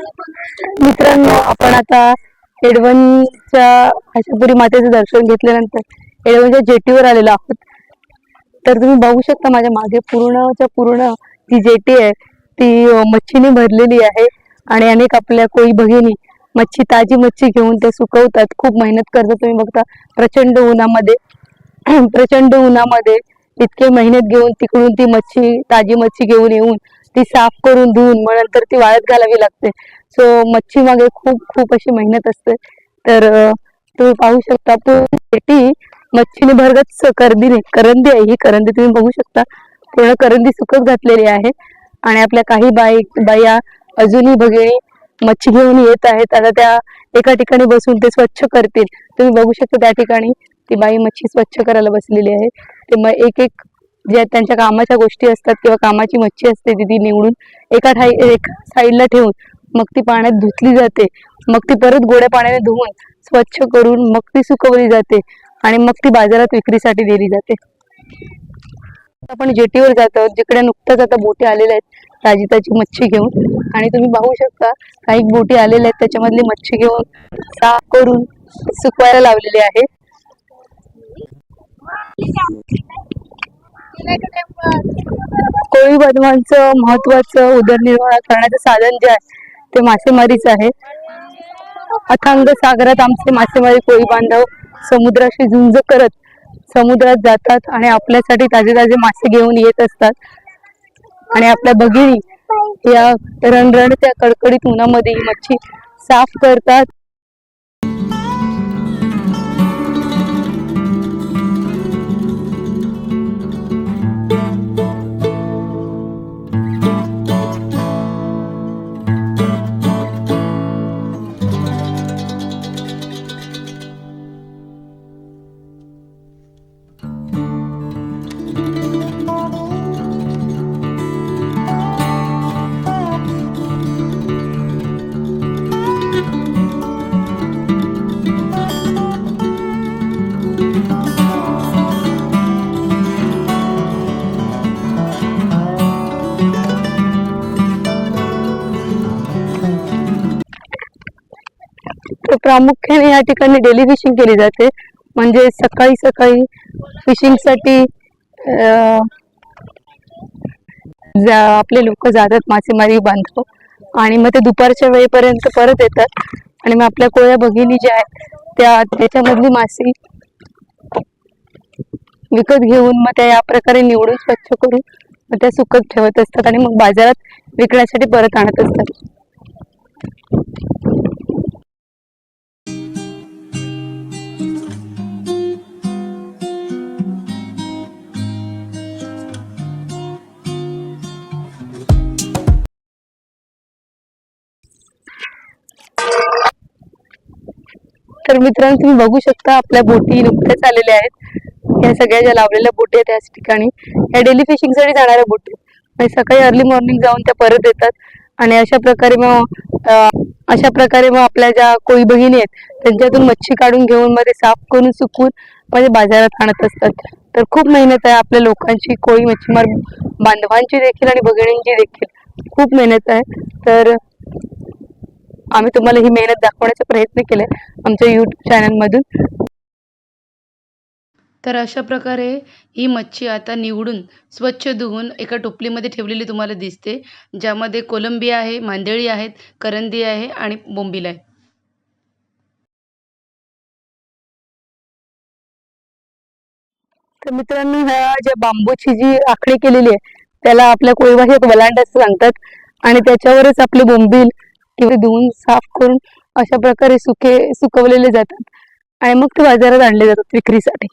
मित्रांनो आपण आता एडवनच्या आशापुरी मातेचं दर्शन घेतल्यानंतर एडवनच्या जेटीवर आलेलो आहोत. तर तुम्ही बघू शकता माझ्या मागे पूर्णच्या पूर्ण ती जेटी आहे ती मच्छीने भरलेली आहे आणि अनेक आपल्या कोळी भगिनी मच्छी ताजी मच्छी घेऊन ते सुकवतात. खूप मेहनत करतात तुम्ही बघता प्रचंड उन्हामध्ये. प्रचंड उन्हामध्ये इतके मेहनत घेऊन तिकडून ती मच्छी ताजी मच्छी घेऊन येऊन ती साफ करून धुवून मग नंतर ती वाळत घालावी लागते. सो मच्छी मागे खूप खूप अशी मेहनत असते. तर तुम्ही पाहू शकता पूर्ण मच्छीने भरगत करंदी करंदी आहे ही करंदी तुम्ही बघू शकता. पूर्ण करंदी सुकत घातलेली आहे. आणि आपल्या काही बाई बाया अजूनही भगिनी मच्छी घेऊन येत आहेत. आता त्या एका ठिकाणी बसून ते स्वच्छ करतील. तुम्ही बघू शकता त्या ठिकाणी ती बाई मच्छी स्वच्छ करायला बसलेली आहे. ते मग एक एक ज्या त्यांच्या कामाच्या गोष्टी असतात किंवा कामाची मच्छी असते ती ती निवडून एका ठाई एक साईडला ठेवून मग ती पाण्यात धुतली जाते. मग ती परत गोड्या पाण्याने धुवून स्वच्छ करून मग ती सुकवली जाते आणि मग ती बाजारात विक्रीसाठी दिली जाते. आपण जेटीवर जातो जिकडे नुकताच आता बोटी आलेल्या आहेत ताजी ताजी मच्छी घेऊन. आणि तुम्ही पाहू शकता काही बोटी आलेल्या आहेत त्याच्यामधली मच्छी घेऊन साफ करून सुकवायला लावलेली आहे. कोळी बंधवांचं महत्वाचं उदरनिर्वाह करण्याचं साधन जे आहे ते मासेमारीच आहे. अथांग सागरात आमचे मासेमारी कोळी बांधव समुद्राशी झुंज करत समुद्रात जातात आणि आपल्यासाठी ताजे ताजे मासे घेऊन येत असतात. आणि आपल्या भगिनी या रणरणत्या कडकडीत उन्हामध्ये मच्छी साफ करतात. प्रामुख्याने या ठिकाणी डेली फिशिंग केली जाते. म्हणजे सकाळी सकाळी फिशिंगसाठी आपले लोक जातात मासेमारी बांधतो. आणि मग ते दुपारच्या वेळेपर्यंत परत येतात. आणि मग आपल्या कोळ्या भगिनी ज्या आहेत त्या त्याच्यामधली मासे विकत घेऊन मग त्या या प्रकारे निवडून स्वच्छ करून मग त्या सुकत ठेवत असतात आणि मग बाजारात विकण्यासाठी परत आणत असतात. तर मित्रांनो तुम्ही बघू शकता आपल्या बोटी नुकत्याच आलेल्या आहेत. या सगळ्या ज्या लावलेल्या बोटी आहेत त्याच ठिकाणी. या डेली फिशिंगसाठी जाणाऱ्या बोटी. म्हणजे सकाळी अर्ली मॉर्निंग जाऊन त्या परत येतात. आणि अशा प्रकारे मग अशा प्रकारे मग आपल्या ज्या कोळी बहिणी आहेत त्यांच्यातून मच्छी काढून घेऊन मध्ये साफ करून सुकून म्हणजे बाजारात आणत असतात. तर खूप मेहनत आहे आपल्या लोकांची कोळी मच्छीमार बांधवांची देखील आणि बहिणींची देखील. खूप मेहनत आहे. तर आम्ही तुम्हाला ही मेहनत दाखवण्याचा प्रयत्न केलाय आमच्या युट्यूब चॅनल मधून. तर अशा प्रकारे ही मच्छी आता निवडून स्वच्छ धुवून एका टोपलीमध्ये ठेवलेली तुम्हाला दिसते ज्यामध्ये कोलंबी आहे मांदेळी आहेत करंदी आहे आणि बोंबील आहे. तर मित्रांनो ह्या ज्या बांबूची जी आखणी केलेली आहे त्याला आपल्या कोळी भाषेत वलांड असं सांगतात आणि त्याच्यावरच आपले बोंबील किंवा धुवून साफ करून अशा प्रकारे सुके सुकवलेले जातात. आणि मग ते बाजारात आणले जातात विक्रीसाठी.